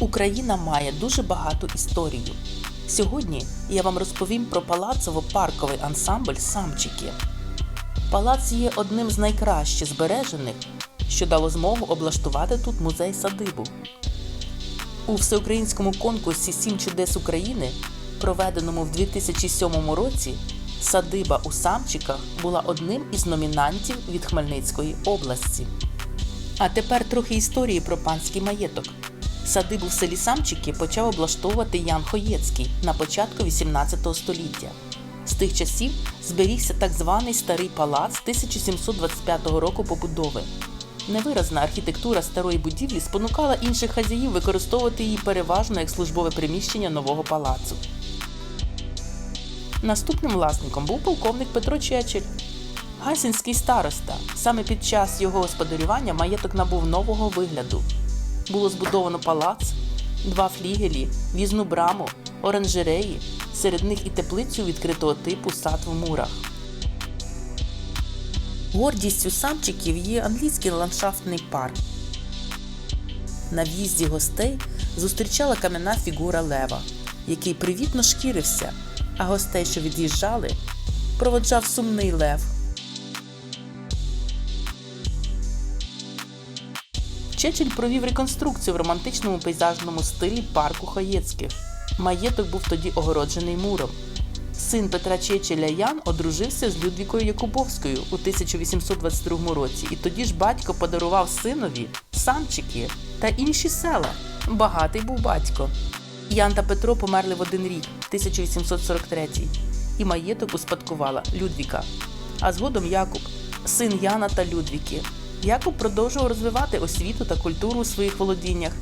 Україна має дуже багату історію. Сьогодні я вам розповім про палацово-парковий ансамбль Самчики. Палац є одним з найкраще збережених, що дало змогу облаштувати тут музей садибу. У всеукраїнському конкурсі Сім чудес України, проведеному в 2007 році, садиба у Самчиках була одним із номінантів від Хмельницької області. А тепер трохи історії про панський маєток. Садибу в селі Самчики почав облаштовувати Ян Хоєцький на початку 18 століття. З тих часів зберігся так званий старий палац 1725 року побудови. Невиразна архітектура старої будівлі спонукала інших хазяїв використовувати її переважно як службове приміщення нового палацу. Наступним власником був полковник Петро Чечель. Гасінський староста. Саме під час його господарювання маєток набув нового вигляду. Було збудовано палац, два флігелі, в'їзну браму, оранжереї, серед них і теплицю відкритого типу сад в мурах. Гордістю самчиків є англійський ландшафтний парк. На в'їзді гостей зустрічала кам'яна фігура лева, який привітно шкірився, а гостей, що від'їжджали, проводжав сумний лев. Чечель провів реконструкцію в романтичному пейзажному стилі парку Хаєцьких. Маєток був тоді огороджений муром. Син Петра Чечеля Ян одружився з Людвікою Якубовською у 1822 році, і тоді ж батько подарував синові Самчики та інші села. Багатий був батько. Ян та Петро померли в один рік, 1843, і маєток успадкувала Людвіка. А згодом Якуб, син Яна та Людвіки. Якуб продовжував розвивати освіту та культуру у своїх володіннях.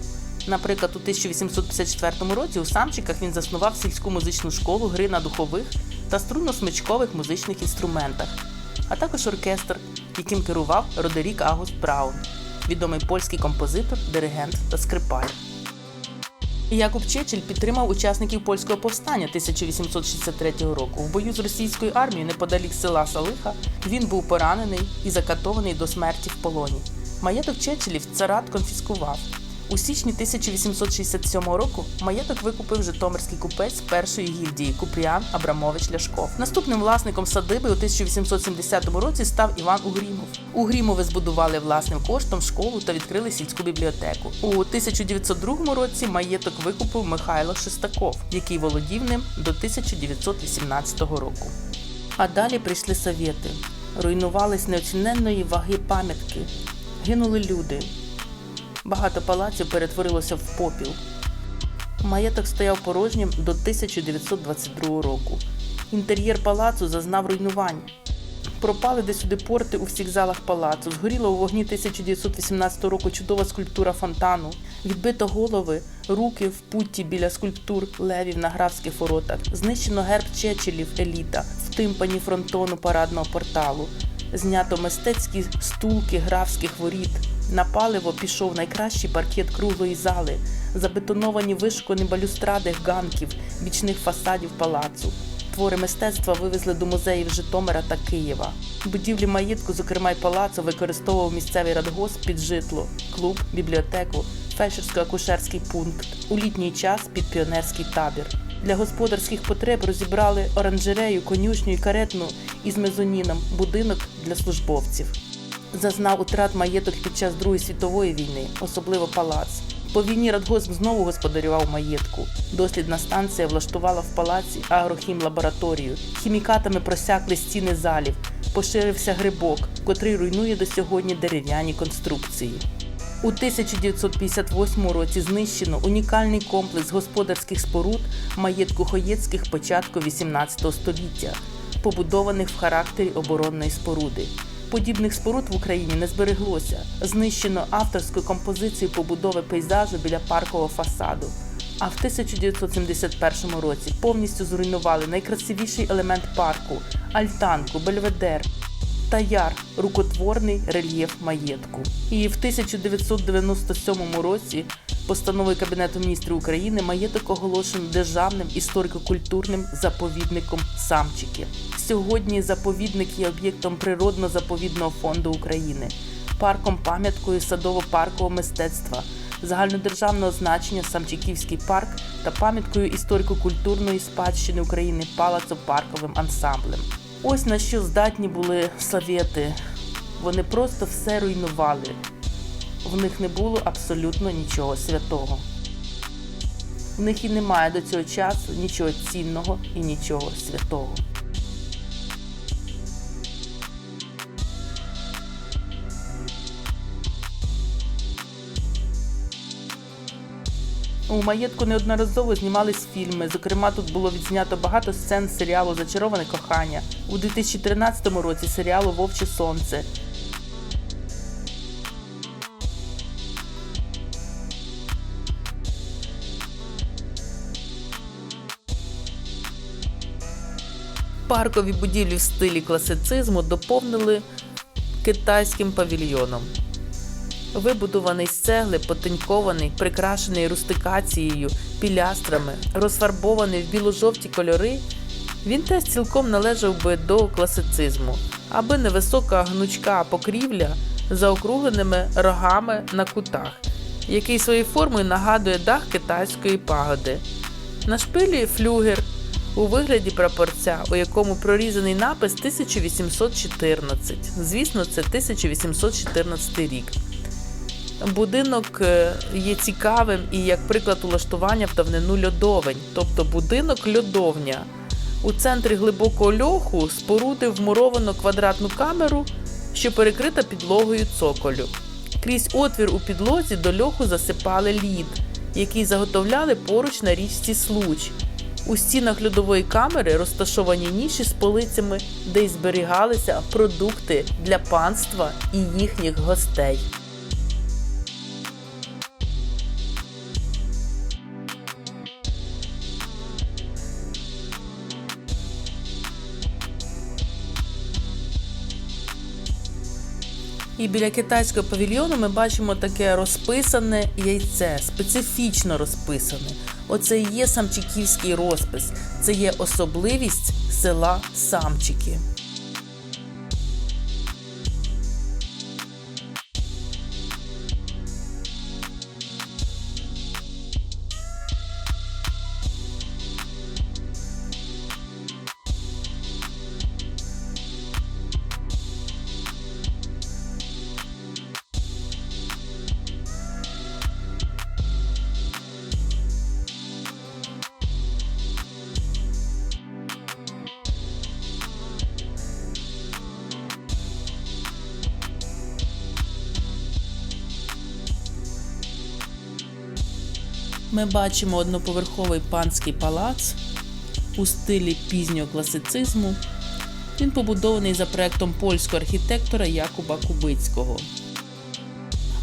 Наприклад, у 1854 році у Самчиках він заснував сільську музичну школу гри на духових та струнно-смичкових музичних інструментах, а також оркестр, яким керував Родерік Агуст Браун, відомий польський композитор, диригент та скрипаль. Якуб Чечель підтримав учасників польського повстання 1863 року. В бою з російською армією неподалік села Салиха він був поранений і закатований до смерті в полоні. Маєток Чечелів царат конфіскував. У січні 1867 року маєток викупив Житомирський купець першої гільдії Купріан Абрамович Ляшков. Наступним власником садиби у 1870 році став Іван Угрімов. Угрімови збудували власним коштом школу та відкрили сільську бібліотеку. У 1902 році маєток викупив Михайло Шестаков, який володів ним до 1918 року. А далі прийшли совєти. Руйнувались неоціненної ваги пам'ятки. Гинули люди. Багато палаців перетворилося в попіл. Маєток стояв порожнім до 1922 року. Інтер'єр палацу зазнав руйнувань. Пропали де сюди порти у всіх залах палацу. Згоріла у вогні 1918 року чудова скульптура фонтану. Відбито голови, руки в путті біля скульптур левів на графських воротах. Знищено герб Чечелів еліта в тимпані фронтону парадного порталу. Знято мистецькі стулки графських воріт. На паливо пішов найкращий паркет круглої зали, забетоновані вишукані балюстради ганків, бічних фасадів палацу. Твори мистецтва вивезли до музеїв Житомира та Києва. Будівлі маєтку, зокрема й палацу, використовував місцевий радгосп під житло, клуб, бібліотеку, фельдшерсько-акушерський пункт, у літній час під піонерський табір. Для господарських потреб розібрали оранжерею, конюшню і каретну із мезоніном, будинок для службовців. Зазнав утрат маєток під час Другої світової війни, особливо палац. По війні Радгосп знову господарював маєтку. Дослідна станція влаштувала в палаці агрохімлабораторію. Хімікатами просякли стіни залів, поширився грибок, котрий руйнує до сьогодні дерев'яні конструкції. У 1958 році знищено унікальний комплекс господарських споруд маєтку Хоєцьких початку 18 століття, побудованих в характері оборонної споруди. Подібних споруд в Україні не збереглося. Знищено авторську композицію побудови пейзажу біля паркового фасаду. А в 1971 році повністю зруйнували найкрасивіший елемент парку альтанку, бельведер та яр рукотворний рельєф маєтку. І в 1997 році постановою Кабінету міністрів України маєток оголошено державним історико-культурним заповідником Самчики. Сьогодні заповідник є об'єктом природно-заповідного фонду України, парком пам'яткою садово-паркового мистецтва, загальнодержавного значення Самчиківський парк та пам'яткою історико-культурної спадщини України палацо-парковим ансамблем. Ось на що здатні були совєти. Вони просто все руйнували. В них не було абсолютно нічого святого. В них і немає до цього часу нічого цінного і нічого святого. У маєтку неодноразово знімались фільми. Зокрема, тут було відзнято багато сцен серіалу Зачароване кохання у 2013 році серіалу Вовче Сонце. Паркові будівлі в стилі класицизму доповнили китайським павільйоном. Вибудований з цегли, потенькований, прикрашений рустикацією, пілястрами, розфарбований в біло-жовті кольори, він теж цілком належав би до класицизму, аби невисока гнучка покрівля з заокругленими рогами на кутах, який своєю формою нагадує дах китайської пагоди. На шпилі флюгер у вигляді прапорця, у якому прорізаний напис 1814. Звісно, це 1814 рік. Будинок е, є цікавим і як приклад улаштування в давнину льодовень, тобто будинок льодовня. У центрі глибокого льоху споруди вмуровано квадратну камеру, що перекрита підлогою цоколю. Крізь отвір у підлозі до льоху засипали лід, який заготовляли поруч на річці Случ. У стінах льодової камери розташовані ніші з полицями, де й зберігалися продукти для панства і їхніх гостей. І біля китайського павільйону ми бачимо таке розписане яйце, специфічно розписане. Оце і є самчиківський розпис, це є особливість села Самчики. Ми бачимо одноповерховий панський палац у стилі пізнього класицизму. Він побудований за проектом польського архітектора Якуба Кубицького.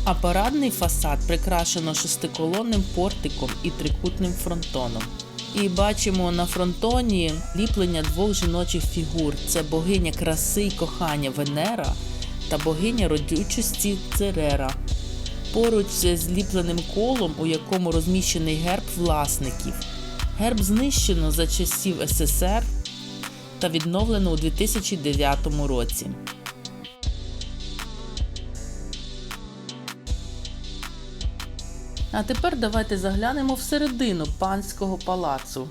А парадний фасад прикрашено шестиколонним портиком і трикутним фронтоном. І бачимо на фронтоні ліплення двох жіночих фігур: це богиня краси й кохання Венера та богиня родючості Церера поруч з зліпленим колом, у якому розміщений герб власників. Герб знищено за часів СССР та відновлено у 2009 році. А тепер давайте заглянемо всередину панського палацу.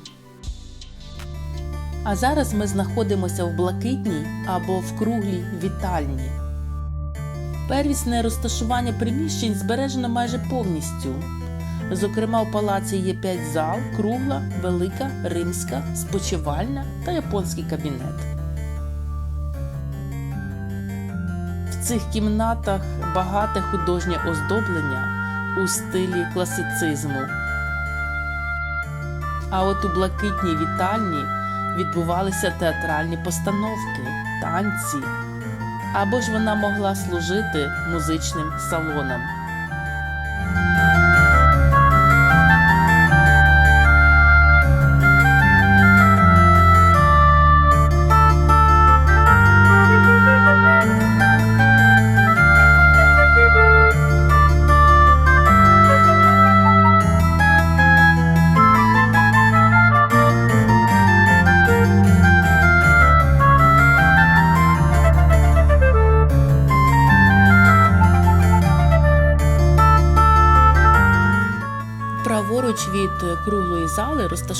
А зараз ми знаходимося в блакитній або в круглій вітальні. Первісне розташування приміщень збережено майже повністю. Зокрема, у палаці є п'ять зал, кругла, велика, римська, спочивальня та японський кабінет. В цих кімнатах багате художнє оздоблення у стилі класицизму. А от у блакитній вітальні відбувалися театральні постановки, танці або ж вона могла служити музичним салоном.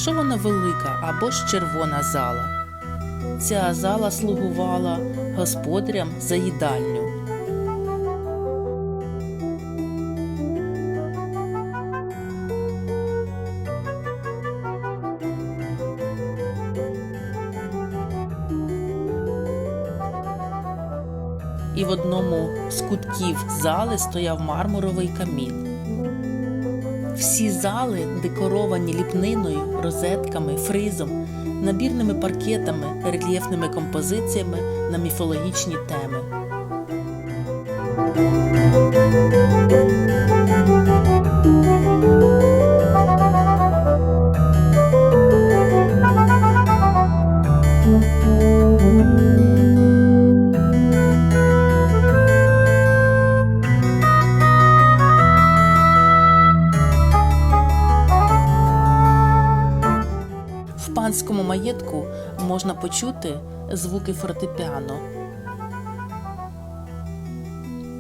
Розташована велика або ж червона зала. Ця зала слугувала господарям за їдальню. І в одному з кутків зали стояв мармуровий камін. Всі зали декоровані ліпниною, розетками, фризом, набірними паркетами, рельєфними композиціями на міфологічні теми. В можна почути звуки фортепіано,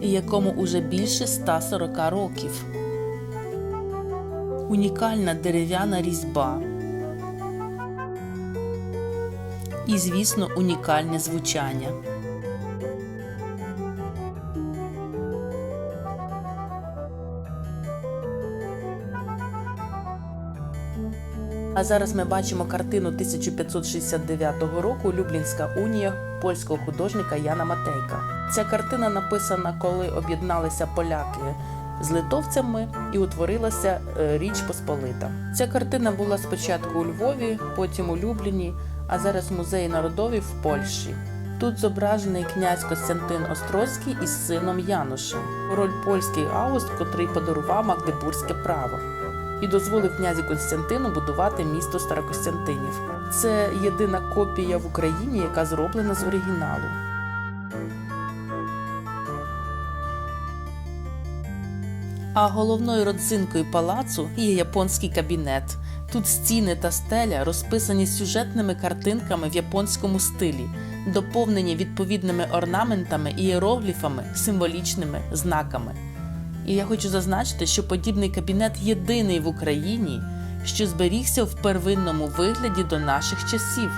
якому уже більше 140 років. Унікальна дерев'яна різьба. І, звісно, унікальне звучання. Зараз ми бачимо картину 1569 року Люблінська унія польського художника Яна Матейка. Ця картина написана, коли об'єдналися поляки з литовцями і утворилася е, Річ Посполита. Ця картина була спочатку у Львові, потім у Любліні, а зараз в музеї народові в Польщі. Тут зображений князь Костянтин Острозький із сином Янушем, король польський Август, котрий подарував Магдебурзьке право і дозволив князю Константину будувати місто Старокостянтинів. Це єдина копія в Україні, яка зроблена з оригіналу. А головною родзинкою палацу є японський кабінет. Тут стіни та стеля розписані сюжетними картинками в японському стилі, доповнені відповідними орнаментами, ієрогліфами, символічними знаками. І я хочу зазначити, що подібний кабінет єдиний в Україні, що зберігся в первинному вигляді до наших часів.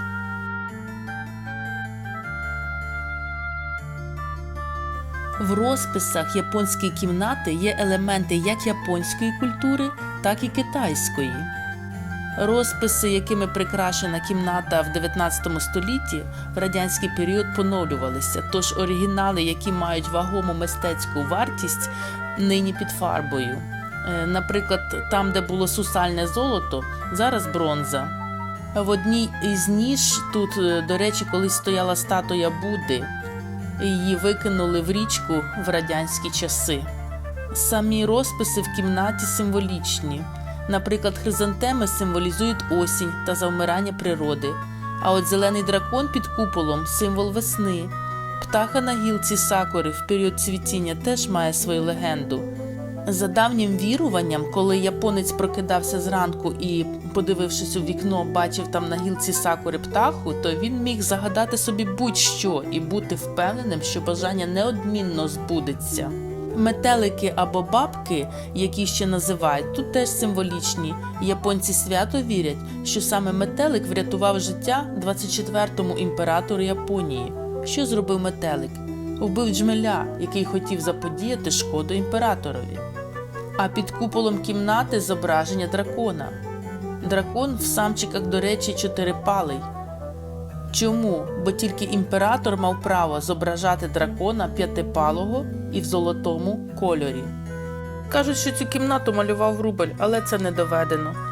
В розписах японської кімнати є елементи як японської культури, так і китайської. Розписи, якими прикрашена кімната в 19 столітті, в радянський період поновлювалися, тож оригінали, які мають вагому мистецьку вартість, нині під фарбою. Е, Наприклад, там, де було сусальне золото, зараз бронза. В одній із ніж тут, е, до речі, колись стояла статуя Будди. Її викинули в річку в радянські часи. Самі розписи в кімнаті символічні. Наприклад, хризантеми символізують осінь та завмирання природи. А от зелений дракон під куполом символ весни. Птаха на гілці сакури в період цвітіння теж має свою легенду. За давнім віруванням, коли японець прокидався зранку і, подивившись у вікно, бачив там на гілці сакури птаху, то він міг загадати собі будь-що і бути впевненим, що бажання неодмінно збудеться. Метелики або бабки, які ще називають, тут теж символічні. Японці свято вірять, що саме метелик врятував життя 24-му імператору Японії. Що зробив метелик? Вбив джмеля, який хотів заподіяти шкоду імператорові. А під куполом кімнати зображення дракона. Дракон в самчиках, до речі, чотирипалий. Чому? Бо тільки імператор мав право зображати дракона п'ятипалого і в золотому кольорі. Кажуть, що цю кімнату малював Рубель, але це не доведено.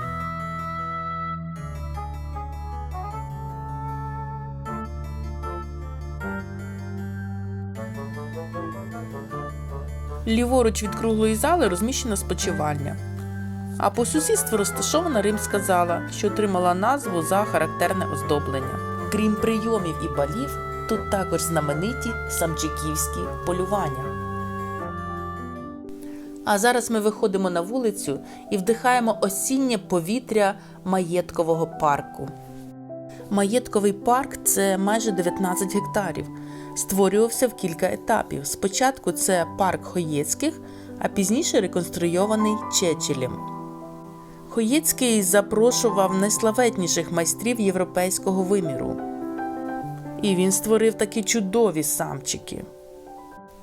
Ліворуч від круглої зали розміщена спочивальня. А по сусідству розташована римська зала, що отримала назву за характерне оздоблення. Крім прийомів і балів, тут також знамениті самчиківські полювання. А зараз ми виходимо на вулицю і вдихаємо осіннє повітря маєткового парку. Маєтковий парк це майже 19 гектарів. Створювався в кілька етапів. Спочатку це парк Хоєцьких, а пізніше реконструйований Чечелем. Хоєцький запрошував найславетніших майстрів європейського виміру. І він створив такі чудові самчики.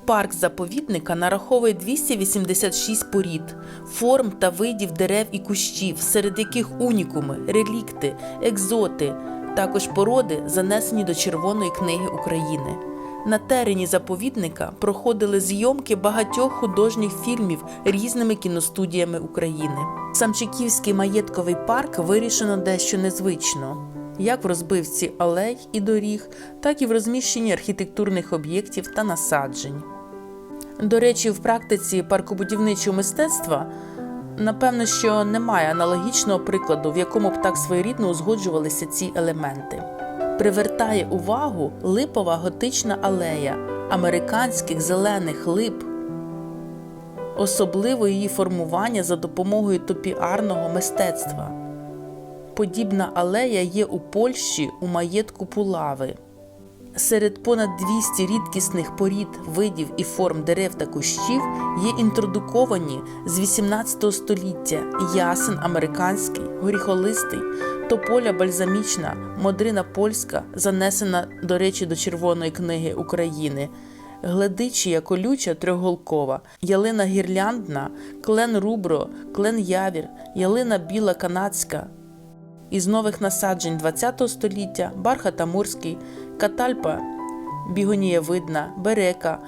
Парк заповідника нараховує 286 порід, форм та видів дерев і кущів, серед яких унікуми, релікти, екзоти, також породи, занесені до Червоної книги України. На терені заповідника проходили зйомки багатьох художніх фільмів різними кіностудіями України. Самчиківський маєтковий парк вирішено дещо незвично як в розбивці алей і доріг, так і в розміщенні архітектурних об'єктів та насаджень. До речі, в практиці паркобудівничого мистецтва напевно, що немає аналогічного прикладу, в якому б так своєрідно узгоджувалися ці елементи. Привертає увагу липова готична алея американських зелених лип, особливо її формування за допомогою топіарного мистецтва. Подібна алея є у Польщі у маєтку Пулави. Серед понад 200 рідкісних порід, видів і форм дерев та кущів є інтродуковані з 18 століття ясен американський, горіхолистий, тополя бальзамічна, модрина польська, занесена, до речі, до Червоної книги України, гледичія колюча трьохголкова, ялина гірляндна, клен рубро, клен явір, ялина біла канадська. Із нових насаджень ХХ століття бархат амурський, катальпа бігонієвидна, берека,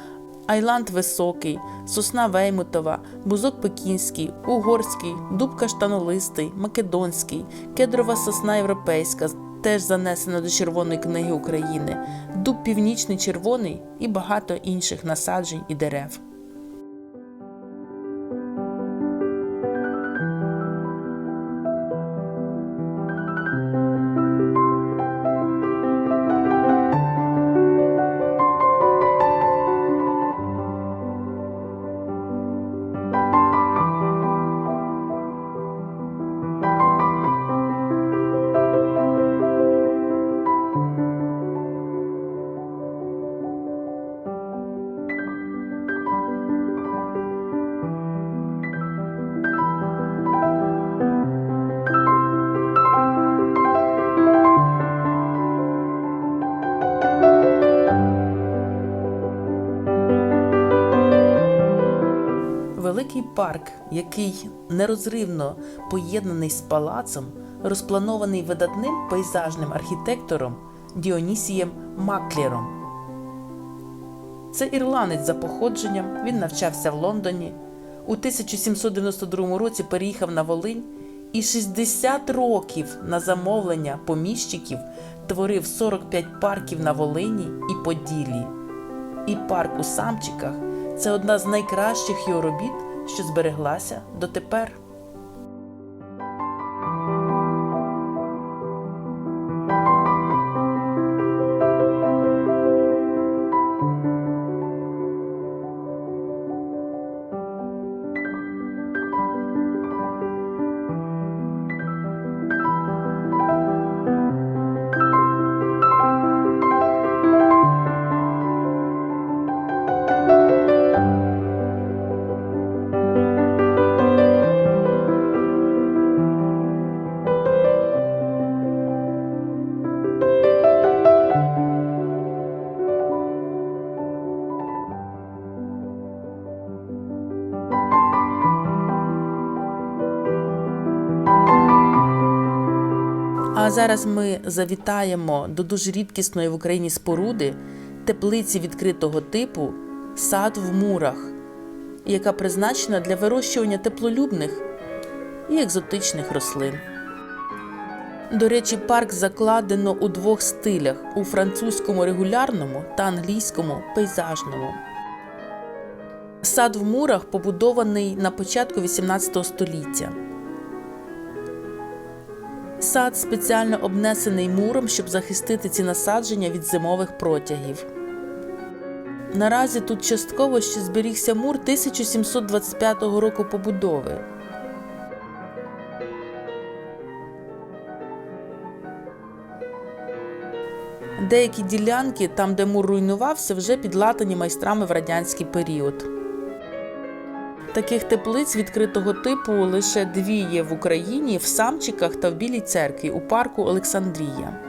айланд високий, сосна веймутова, бузок пекінський, угорський, дуб каштанолистий, македонський, кедрова сосна європейська, теж занесена до Червоної книги України, дуб північний червоний і багато інших насаджень і дерев. Парк, який нерозривно поєднаний з палацом, розпланований видатним пейзажним архітектором Діонісієм Маклєром. Це ірландець за походженням, він навчався в Лондоні. У 1792 році переїхав на Волинь і 60 років на замовлення поміщиків творив 45 парків на Волині і Поділлі. І парк у Самчиках це одна з найкращих його робіт, що збереглася дотепер. А зараз ми завітаємо до дуже рідкісної в Україні споруди теплиці відкритого типу сад в мурах, яка призначена для вирощування теплолюбних і екзотичних рослин. До речі, парк закладено у двох стилях у французькому регулярному та англійському пейзажному. Сад в мурах побудований на початку XVIII століття. Сад спеціально обнесений муром, щоб захистити ці насадження від зимових протягів. Наразі тут частково ще зберігся мур 1725 року побудови. Деякі ділянки, там, де мур руйнувався, вже підлатані майстрами в радянський період. Таких теплиць відкритого типу лише дві є в Україні в Самчиках та в Білій церкві у парку Олександрія.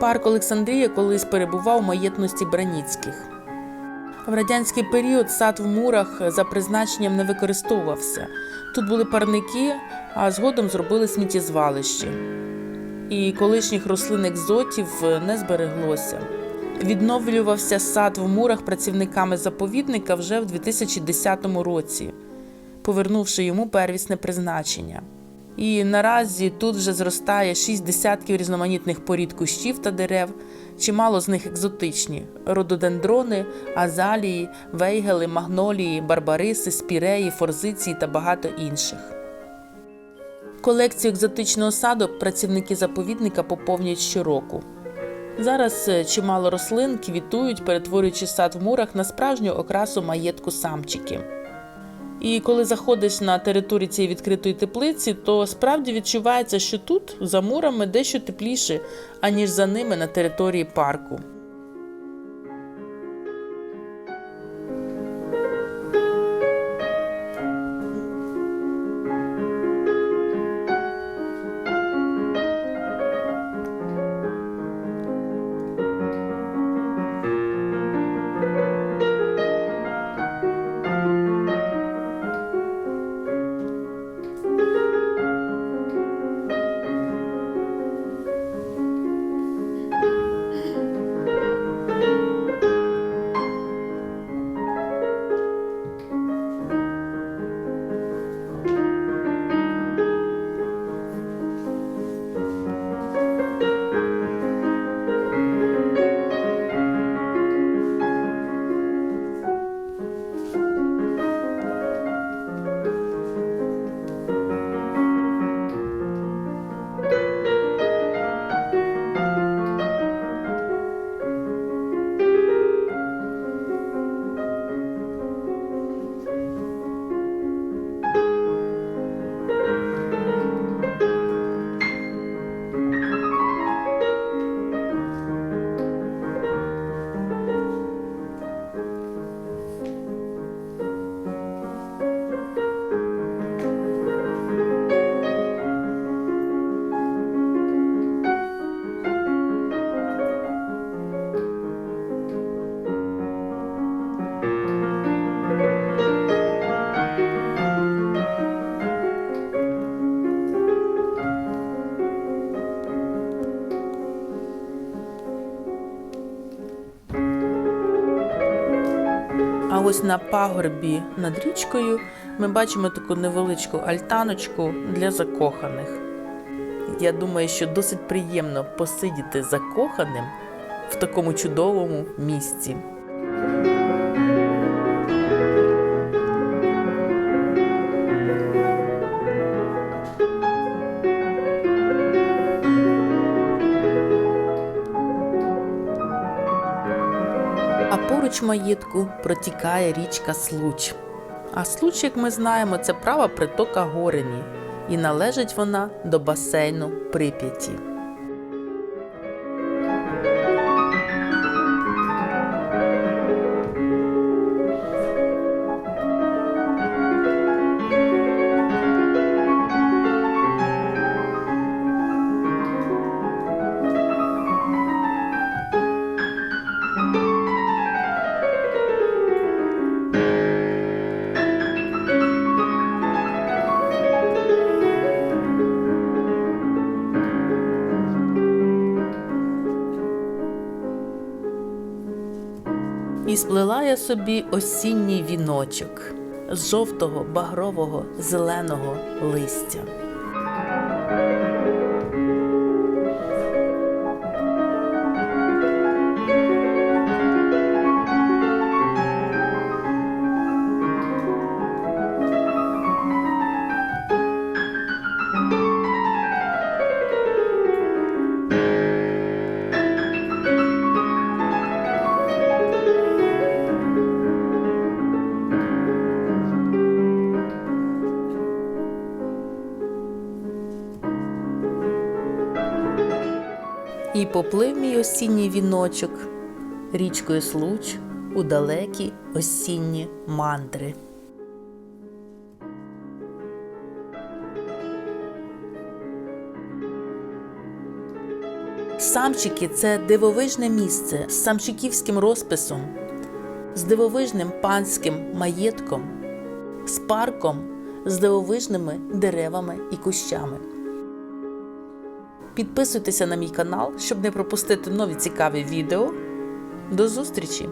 Парк Олександрія колись перебував у маєтності Браніцьких. В радянський період сад в мурах за призначенням не використовувався. Тут були парники, а згодом зробили сміттєзвалище. І колишніх рослин екзотів не збереглося. Відновлювався сад в мурах працівниками заповідника вже в 2010 році, повернувши йому первісне призначення. І наразі тут вже зростає шість десятків різноманітних порід кущів та дерев, чимало з них екзотичні: рододендрони, азалії, вейгели, магнолії, барбариси, спіреї, форзиції та багато інших. Колекцію екзотичного саду працівники заповідника поповнюють щороку. Зараз е, чимало рослин квітують, перетворюючи сад в мурах на справжню окрасу маєтку самчики. І коли заходиш на територію цієї відкритої теплиці, то справді відчувається, що тут за мурами дещо тепліше, аніж за ними на території парку. Ось на пагорбі над річкою ми бачимо таку невеличку альтаночку для закоханих. Я думаю, що досить приємно посидіти закоханим в такому чудовому місці. Маєтку протікає річка Случ. А Случ, як ми знаємо, це права притока Горені, і належить вона до басейну Прип'яті. Сплела я собі осінній віночок з жовтого, багрового, зеленого листя. поплив мій осінній віночок, річкою случ у далекі осінні мандри. Самчики це дивовижне місце з самчиківським розписом, з дивовижним панським маєтком, з парком, з дивовижними деревами і кущами. Підписуйтеся на мій канал, щоб не пропустити нові цікаві відео. До зустрічі!